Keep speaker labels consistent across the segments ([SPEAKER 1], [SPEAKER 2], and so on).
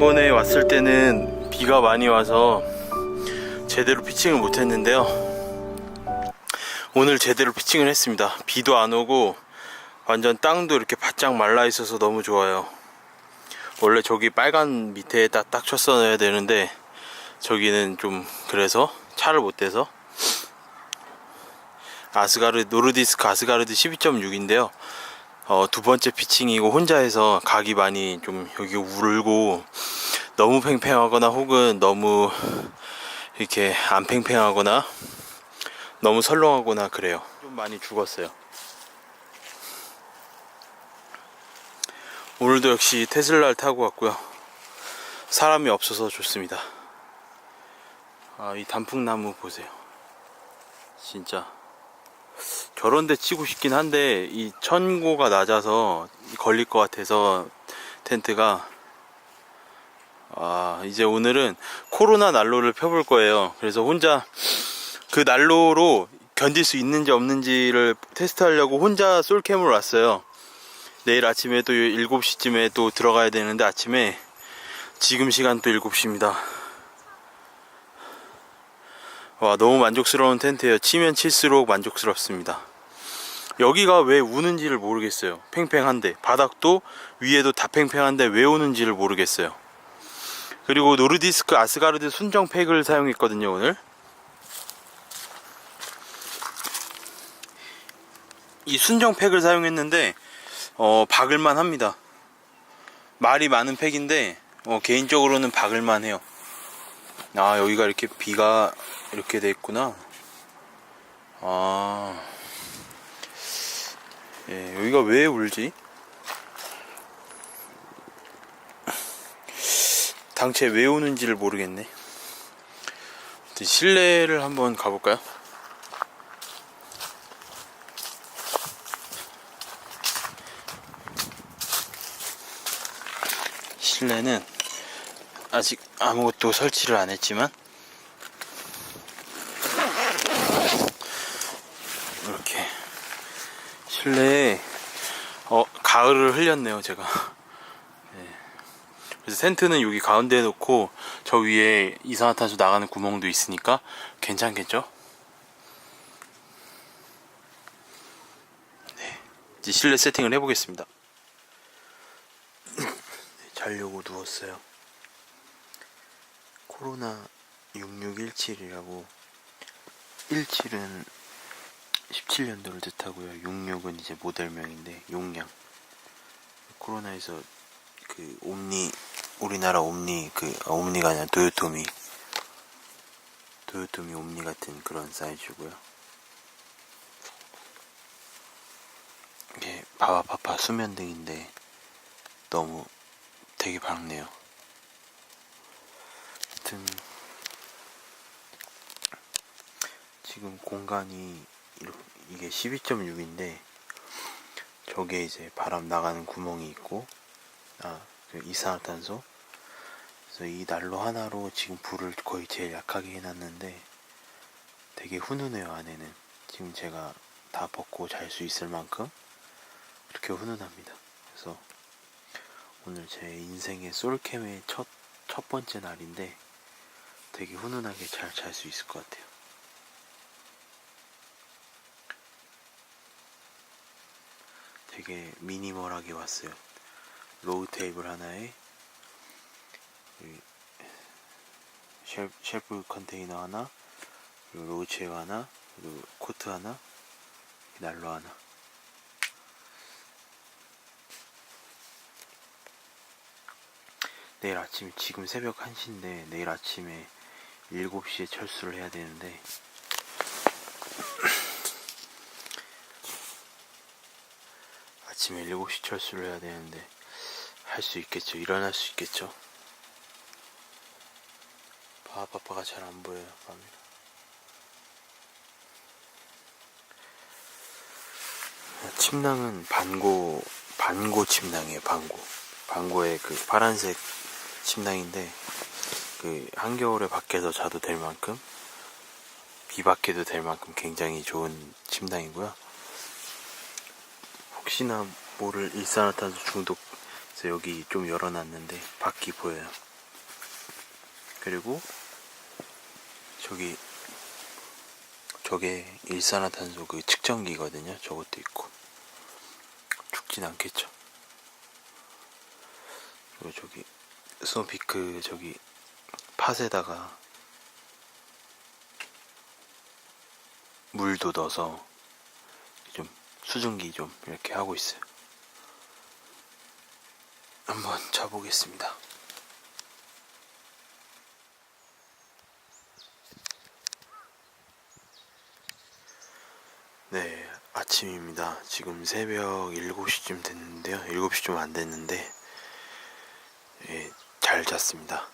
[SPEAKER 1] 네, 지난번에 왔을 때는 비가 많이 와서 제대로 피칭을 못 했는데요. 오늘 제대로 피칭을 했습니다. 비도 안 오고 완전 땅도 이렇게 바짝 말라 있어서 너무 좋아요. 원래 저기 빨간 밑에 딱, 딱 쳤어야 되는데 저기는 좀 그래서 차를 못 대서 아스가르 노르디스크 아스가르드 12.6인데요. 어, 두 번째 피칭이고 혼자 해서 각이 많이 좀 여기 울고 너무 팽팽하거나 혹은 너무 이렇게 안 팽팽하거나 너무 설렁하거나 그래요. 좀 많이 죽었어요. 오늘도 역시 테슬라를 타고 왔고요. 사람이 없어서 좋습니다. 아, 이 단풍나무 보세요. 진짜 저런데 치고 싶긴 한데 이 천고가 낮아서 걸릴 것 같아서 텐트가 아 이제 오늘은 코로나 난로를 펴볼 거예요. 그래서 혼자 그 난로로 견딜 수 있는지 없는지를 테스트하려고 혼자 솔캠으로 왔어요. 내일 아침에 또 7시쯤에 또 들어가야 되는데 아침에 지금 시간 또 7시입니다. 와 너무 만족스러운 텐트예요. 치면 칠수록 만족스럽습니다. 여기가 왜 우는지를 모르겠어요. 팽팽한데 바닥도 위에도 다 팽팽한데 왜 우는지를 모르겠어요. 그리고 노르디스크 아스가르드 순정 팩을 사용했거든요 오늘. 이 순정 팩을 사용했는데 어, 박을만 합니다. 말이 많은 팩인데 어, 개인적으로는 박을만 해요. 아 여기가 이렇게 비가 이렇게 돼 있구나. 아, 예, 여기가 왜 울지? 당최 왜 우는지를 모르겠네. 실내를 한번 가볼까요? 실내는 아직 아무것도 설치를 안 했지만 이렇게 실내에 어 가을을 흘렸네요 제가. 네. 그래서 텐트는 여기 가운데에 놓고 저 위에 이산화탄소 나가는 구멍도 있으니까 괜찮겠죠? 네. 이제 실내 세팅을 해보겠습니다. 네, 자려고 누웠어요. 코로나 6617이라고. 17은 17년도를 뜻하고요. 66은 이제 모델명인데 용량. 코로나에서 그 옴니 우리나라 옴니 그 아, 옴니가 아니라 도요토미 도요토미 옴니 같은 그런 사이즈고요. 이게 바바파파 수면등인데 너무 되게 밝네요. 하여튼 지금 공간이 이게 12.6인데 저게 이제 바람 나가는 구멍이 있고 아, 그 이산화탄소. 그래서 이 난로 하나로 지금 불을 거의 제일 약하게 해놨는데 되게 훈훈해요 안에는. 지금 제가 다 벗고 잘 수 있을 만큼 이렇게 훈훈합니다. 그래서 오늘 제 인생의 솔캠의 첫, 첫 번째 날인데 되게 훈훈하게 잘 잘 수 있을 것 같아요 되게 미니멀하게 왔어요. 로우 테이블 하나에 쉘프 컨테이너 하나, 그리고 로우 체어 하나, 그리고 코트 하나, 난로 하나. 내일 아침 지금 새벽 1시인데 내일 아침에 7시에 철수를 해야 되는데 아침에 7시 철수를 해야 되는데 할 수 있겠죠? 일어날 수 있겠죠? 바바바가 잘 안 보여요 밤에. 침낭은 반고 반고 침낭이에요 반고. 반고의 그 파란색 침낭인데 그 한겨울에 밖에서 자도 될 만큼 비 맞게도 될 만큼 굉장히 좋은 침낭이고요 혹시나 모를 일산화탄소 중독 그래서 여기 좀 열어놨는데 밖이 보여요. 그리고 저기 저게 일산화탄소 그 측정기거든요. 저것도 있고 죽진 않겠죠. 그리고 저기 스노피크 저기 팥에다가 물도 넣어서 좀 수증기 좀 이렇게 하고 있어요. 한번 자보겠습니다. 네, 아침입니다. 지금 새벽 7시쯤 됐는데요. 7시 좀 안 됐는데, 예, 잘 잤습니다.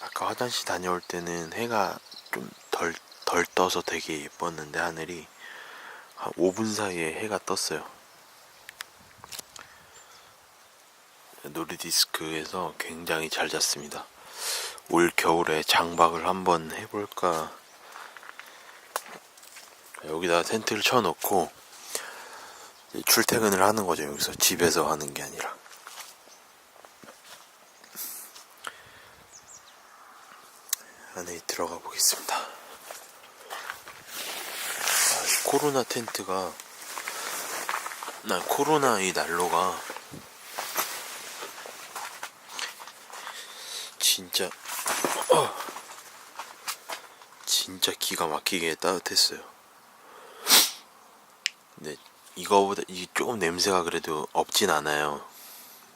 [SPEAKER 1] 아까 화장실 다녀올 때는 해가 좀 덜, 덜 떠서 되게 예뻤는데, 하늘이 한 5분 사이에 해가 떴어요. 노르디스크에서 굉장히 잘 잤습니다. 올 겨울에 장박을 한번 해볼까 여기다 텐트를 쳐놓고 출퇴근을 하는 거죠. 여기서 집에서 하는 게 아니라. 안에 들어가 보겠습니다. 아, 이 코로나 텐트가 나 코로나 이 난로가 진짜 어, 진짜 기가 막히게 따뜻했어요. 근데 이거보다 이 조금 냄새가 그래도 없진 않아요.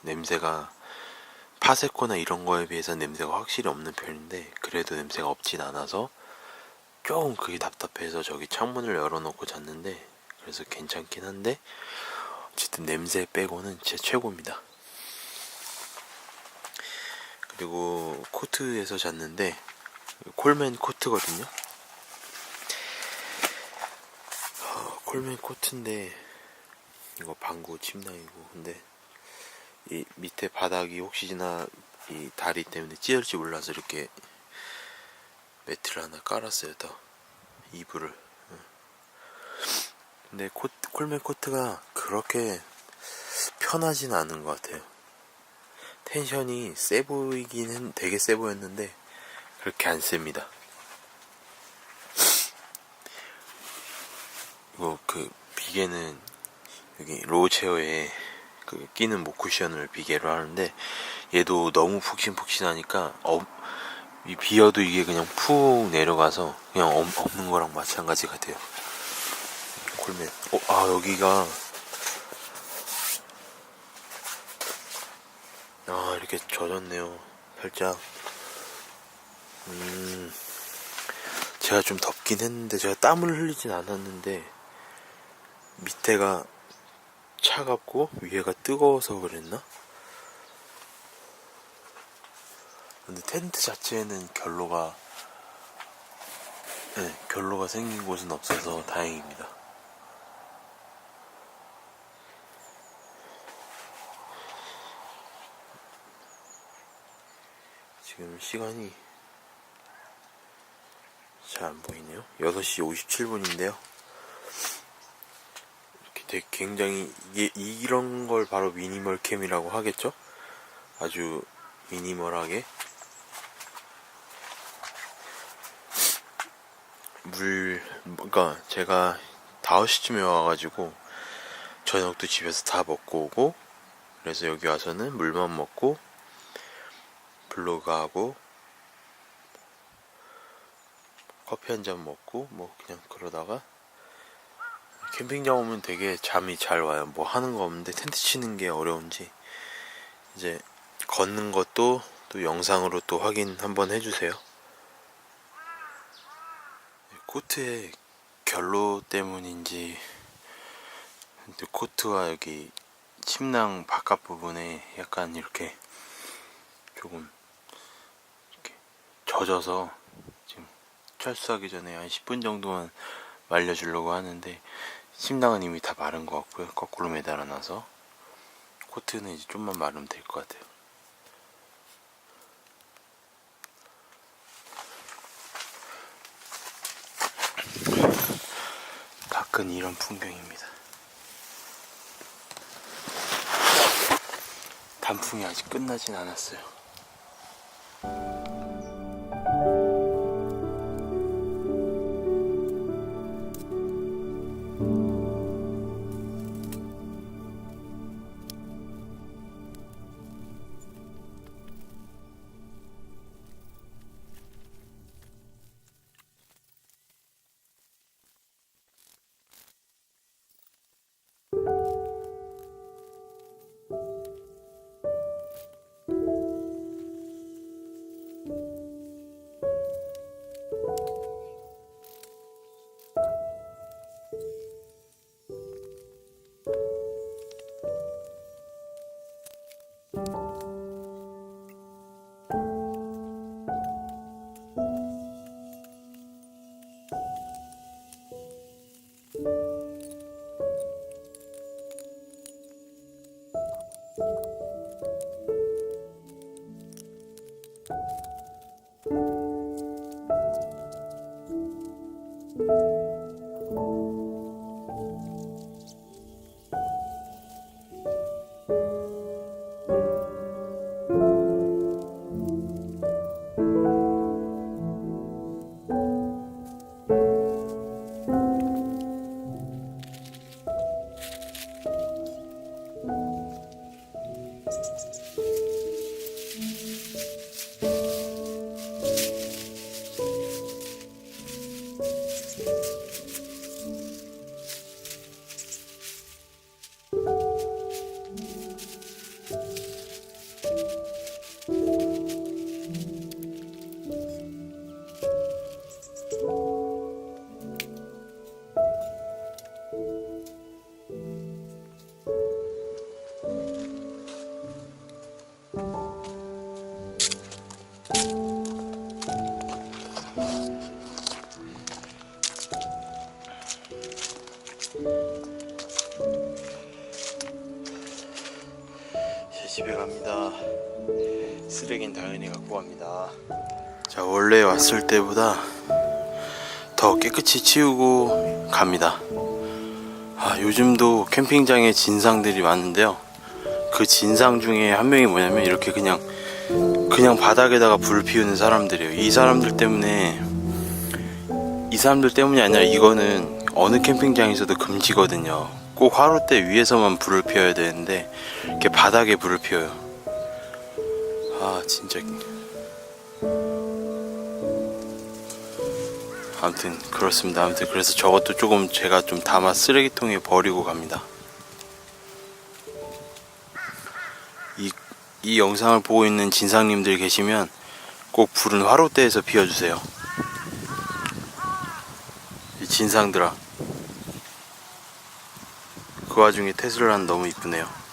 [SPEAKER 1] 냄새가 파세코나 이런 거에 비해서 냄새가 확실히 없는 편인데 그래도 냄새가 없진 않아서 조금 그게 답답해서 저기 창문을 열어놓고 잤는데 그래서 괜찮긴 한데 어쨌든 냄새 빼고는 제 최고입니다. 그리고 코트에서 잤는데 콜맨 코트거든요. 어, 콜맨 코트인데 이거 방구 침낭이고 근데 이 밑에 바닥이 혹시나 이 다리 때문에 찢을지 몰라서 이렇게 매트를 하나 깔았어요 더. 이불을. 응. 근데 코, 콜맨 코트가 그렇게 편하진 않은 것 같아요. 텐션이 세 보이긴 했, 되게 세 보였는데 그렇게 안 셉니다. 이거 그 비계는 여기 로우 체어에 그 끼는 목 쿠션을 비계로 하는데 얘도 너무 푹신푹신하니까 어, 이 비어도 이게 그냥 푹 내려가서 그냥 없, 없는 거랑 마찬가지 같아요. 콜맨. 어, 아 여기가 아 이렇게 젖었네요. 살짝. 음. 제가 좀 덥긴 했는데 제가 땀을 흘리진 않았는데 밑에가 차갑고 위에가 뜨거워서 그랬나? 근데 텐트 자체에는 결로가 네, 결로가 생긴 곳은 없어서 다행입니다. 지금 시간이 잘 안 보이네요. 6시 57분인데요. 되게 굉장히 이게 이런 걸 바로 미니멀 캠이라고 하겠죠? 아주 미니멀하게 물 그러니까 제가 5시쯤에 와가지고 저녁도 집에서 다 먹고 오고 그래서 여기 와서는 물만 먹고 블로그 하고 커피 한 잔 먹고 뭐 그냥 그러다가 캠핑장 오면 되게 잠이 잘 와요. 뭐 하는 거 없는데 텐트 치는 게 어려운지 이제 걷는 것도 또 영상으로 또 확인 한번 해주세요. 코트의 결로 때문인지 코트와 여기 침낭 바깥 부분에 약간 이렇게 조금 이렇게 젖어서 지금 철수하기 전에 한 10분 정도만 말려주려고 하는데 침낭은 이미 다 마른 것 같고요. 거꾸로 매달아놔서 코트는 이제 좀만 마르면 될 것 같아요. 가끔 이런 풍경입니다. 단풍이 아직 끝나진 않았어요. 집에 갑니다. 쓰레기는 당연히 갖고 갑니다. 자, 원래 왔을 때보다 더 깨끗이 치우고 갑니다. 아, 요즘도 캠핑장에 진상들이 많은데요. 그 진상 중에 한 명이 뭐냐면 이렇게 그냥 그냥 바닥에다가 불 피우는 사람들이에요. 이 사람들 때문에 이 사람들 때문이 아니라 이거는 어느 캠핑장에서도 금지거든요. 꼭 화롯대 위에서만 불을 피워야 되는데 이렇게 바닥에 불을 피워요. 아 진짜. 아무튼 그렇습니다. 아무튼 그래서 저것도 조금 제가 좀 담아 쓰레기통에 버리고 갑니다. 이, 이 영상을 보고 있는 진상님들 계시면 꼭 불은 화롯대에서 피워주세요. 이 진상들아. 그 와중에 테슬라는 너무 이쁘네요.